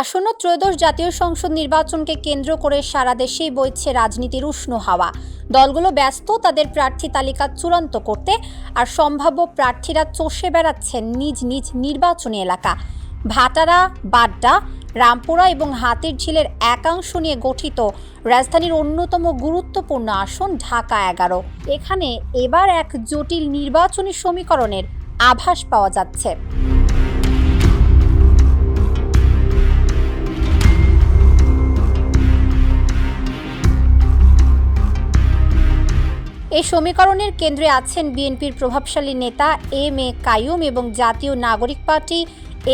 আসন্ন ত্রয়োদশ জাতীয় সংসদ নির্বাচনকে কেন্দ্র করে সারা দেশেই বইছে রাজনীতির উষ্ণ হাওয়া। দলগুলো ব্যস্ত, তাদের প্রার্থী তালিকা চূড়ান্ত করতে আর সম্ভাব্য প্রার্থীরা চষে বেড়াচ্ছেন নিজ নিজ নির্বাচনী এলাকা। ভাটারা, বাড্ডা, রামপুরা এবং হাতির ঝিলের একাংশ নিয়ে গঠিত রাজধানীর অন্যতম গুরুত্বপূর্ণ আসন ঢাকা এগারো। এখানে এবার এক জটিল নির্বাচনী সমীকরণের আভাস পাওয়া যাচ্ছে। এই সমীকরণের কেন্দ্রে আছেন বিএনপির প্রভাবশালী নেতা এম এ কাইয়ুম এবং জাতীয় নাগরিক পার্টি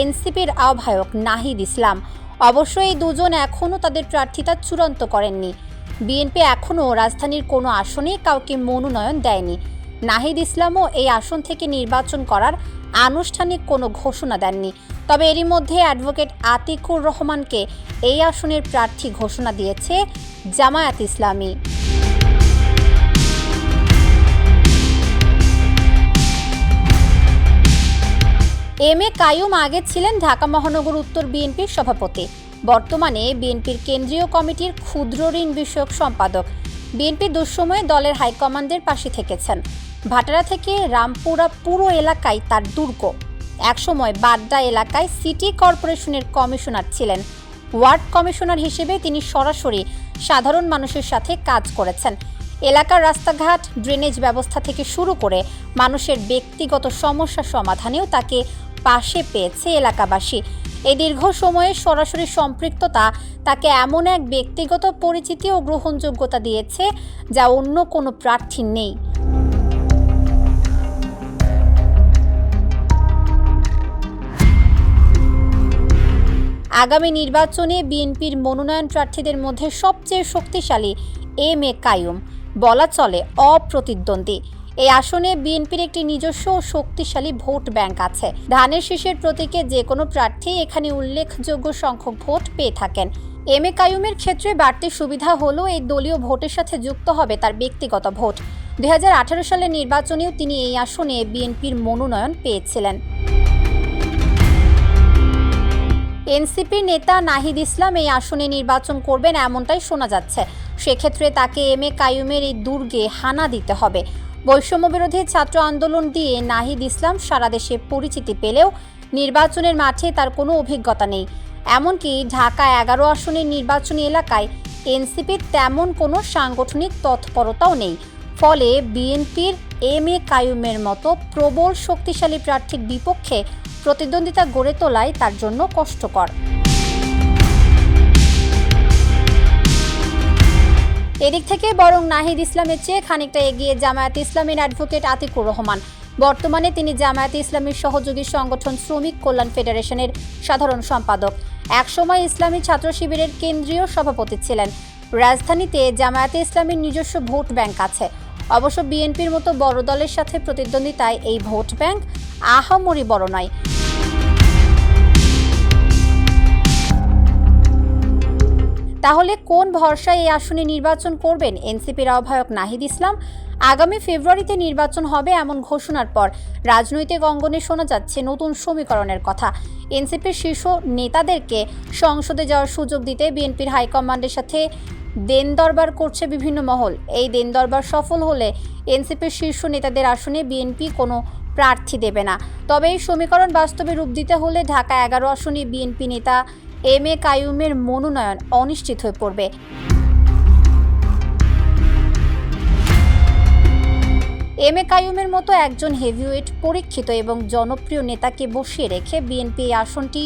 এনসিপির আহ্বায়ক নাহিদ ইসলাম। অবশ্য এই দুজন এখনও তাদের প্রার্থিতা চূড়ান্ত করেননি। বিএনপি এখনও রাজধানীর কোনো আসনে কাউকে মনোনয়ন দেয়নি। নাহিদ ইসলামও এই আসন থেকে নির্বাচন করার আনুষ্ঠানিক কোনো ঘোষণা দেননি। তবে এরই মধ্যে অ্যাডভোকেট আতিকুর রহমানকে এই আসনের প্রার্থী ঘোষণা দিয়েছে জামায়াত ইসলামী। এম এ কায়ুম আগে ছিলেন ঢাকা মহানগর উত্তর বিএনপির সভাপতি। বর্তমানে বিএনপির কেন্দ্রীয় কমিটির ক্ষুদ্র ঋণ বিষয়ক সম্পাদক। বিএনপি দুঃসময়ে দলের হাইকমান্ডের পাশে থেকেছেন। ভাটারা থেকে রামপুরা পুরো এলাকায় তার দুর্গ। একসময় বাড্ডা এলাকায় সিটি কর্পোরেশনের কমিশনার ছিলেন। ওয়ার্ড কমিশনার হিসেবে তিনি সরাসরি সাধারণ মানুষের সাথে কাজ করেছেন। এলাকার রাস্তাঘাট ড্রেনেজ ব্যবস্থা থেকে শুরু করে মানুষের ব্যক্তিগত সমস্যা সমাধানেও তাকে পাশে পেয়েছে এলাকাবাসী। এই দীর্ঘ সময়ে সরাসরি সম্পৃক্ততা তাকে এমন এক ব্যক্তিগত পরিচিতি ও গ্রহণযোগ্যতা দিয়েছে যা অন্য কোনো প্রার্থী নেই। আগামী নির্বাচনে বিএনপির মনোনয়ন প্রার্থীদের মধ্যে সবচেয়ে শক্তিশালী এম এ কায়ুম। বলা চলে অপ্রতিদ্বন্দ্বী। এই আসনে বিএনপির একটি নিজস্ব শক্তিশালী ভোট ব্যাংক আছে। ধানের শীষের প্রতীকে যে কোনো প্রার্থী এখানে উল্লেখযোগ্য সংখ্যক ভোট পেয়ে থাকেন। এম এ কায়ুমের ক্ষেত্রে বাড়তি সুবিধা হলো এই দলীয় ভোটের সাথে যুক্ত হবে তার ব্যক্তিগত ভোট। দুই হাজার আঠারো সালের নির্বাচনেও তিনি এই আসনে বিএনপির মনোনয়ন পেয়েছিলেন। এনসিপি নেতা নাহিদ ইসলাম এই আসনে নির্বাচন করবেন এমনটাই শোনা যাচ্ছে। সেক্ষেত্রে তাকে এম এ কায়ুমের এই দুর্গে হানা দিতে হবে। বৈষম্য বিরোধী ছাত্র আন্দোলন দিয়ে নাহিদ ইসলাম সারা দেশে পরিচিতি পেলেও নির্বাচনের মাঠে তার কোনো অভিজ্ঞতা নেই। এমনকি ঢাকা এগারো আসনের নির্বাচনী এলাকায় এনসিপির তেমন কোনো সাংগঠনিক তৎপরতাও নেই। ফলে বিএনপির এম এ কায়ুমের মতো প্রবল শক্তিশালী প্রার্থীর বিপক্ষে প্রতিদ্বন্দ্বিতা গড়ে তোলায় তার জন্য কষ্টকর। এদিক থেকে বরং নাহিদ ইসলামের চেয়ে খানিকটা এগিয়ে জামায়াত ইসলামের অ্যাডভোকেট আতিকুর রহমান। বর্তমানে তিনি জামায়াত ইসলামীর সহযোগী সংগঠন শ্রমিক কল্যাণ ফেডারেশনের সাধারণ সম্পাদক। একসময় ইসলামী ছাত্র শিবিরের কেন্দ্রীয় সভাপতি ছিলেন। রাজধানীতে জামায়াতে ইসলামীর নিজস্ব ভোট ব্যাংক আছে। অবশ্য বিএনপির মতো বড় দলের সাথে প্রতিদ্বন্দ্বিতায় এই ভোট ব্যাংক আহামরি বড় নয়। তাহলে কোন ভরসায় এই আসনে নির্বাচন করবেন? এনসিপির আহ্বায়ক নাহিদ ইসলাম। আগামী ফেব্রুয়ারিতে নির্বাচন হবে এমন ঘোষণার পর রাজনৈতিক অঙ্গনে শোনা যাচ্ছে নতুন সমীকরণের কথা। এনসিপির শীর্ষ নেতাদেরকে সংসদে যাওয়ার সুযোগ দিতে বিএনপির হাইকমান্ডের সাথে দেন দরবার করছে বিভিন্ন মহল। এই দেন দরবার সফল হলে এনসিপির শীর্ষ নেতাদের আসনে বিএনপি কোনো প্রার্থী দেবে না। তবে এই সমীকরণ বাস্তবে রূপ দিতে হলে ঢাকা এগারো আসনে বিএনপি নেতা এম এ কায়ুমের মনোনয়ন অনিশ্চিত হয়ে পড়বে। এম এ কায়ুমের মতো একজন হেভিওয়েট পরীক্ষিত এবং জনপ্রিয় নেতাকে বসিয়ে রেখে বিএনপি এই আসনটি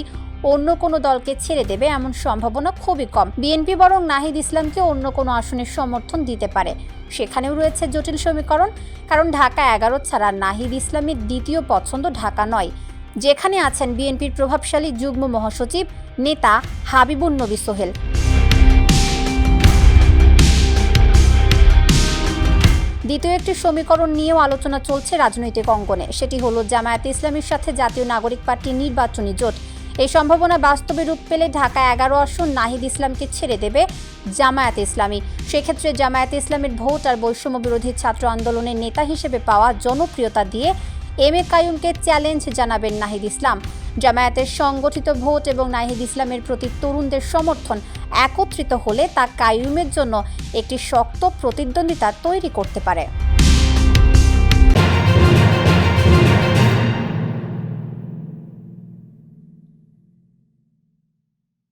অন্য কোনো দলকে ছেড়ে দেবে এমন সম্ভাবনা খুবই কম। বিএনপি বরং নাহিদ ইসলামকে অন্য কোনো আসনের সমর্থন দিতে পারে। সেখানেও রয়েছে জটিল সমীকরণ, কারণ ঢাকা এগারো ছাড়া নাহিদ ইসলামের দ্বিতীয় পছন্দ ঢাকা নয়। যেখানে আছেন বিএনপির প্রভাবশালী যুগ্ম মহাসচিব নেতা হাবিবুন নবী সোহেল। দ্বিতীয় একটি সমীকরণ নিয়েও আলোচনা চলছে রাজনৈতিক অঙ্গনে। সেটি হলো, জামায়াতে ইসলামীর সাথে জাতীয় নাগরিক পার্টির নির্বাচনী জোট। এই সম্ভাবনা বাস্তবে রূপ পেলে ঢাকা এগারো আসন নাহিদ ইসলামকে ছেড়ে দেবে জামায়াত ইসলামী। সেক্ষেত্রে জামায়াতে ইসলামের ভোট আর বৈষম্য বিরোধী ছাত্র আন্দোলনের নেতা হিসেবে পাওয়া জনপ্রিয়তা দিয়ে এম এ কায়ুমকে চ্যালেঞ্জ জানাবেন নাহিদ ইসলাম। জামায়াতের সংগঠিত ভোট এবং নাহিদ ইসলামের প্রতি তরুণদের সমর্থন একত্রিত হলে তা কায়ুমের জন্য একটি শক্ত প্রতিদ্বন্দ্বিতা তৈরি করতে পারে।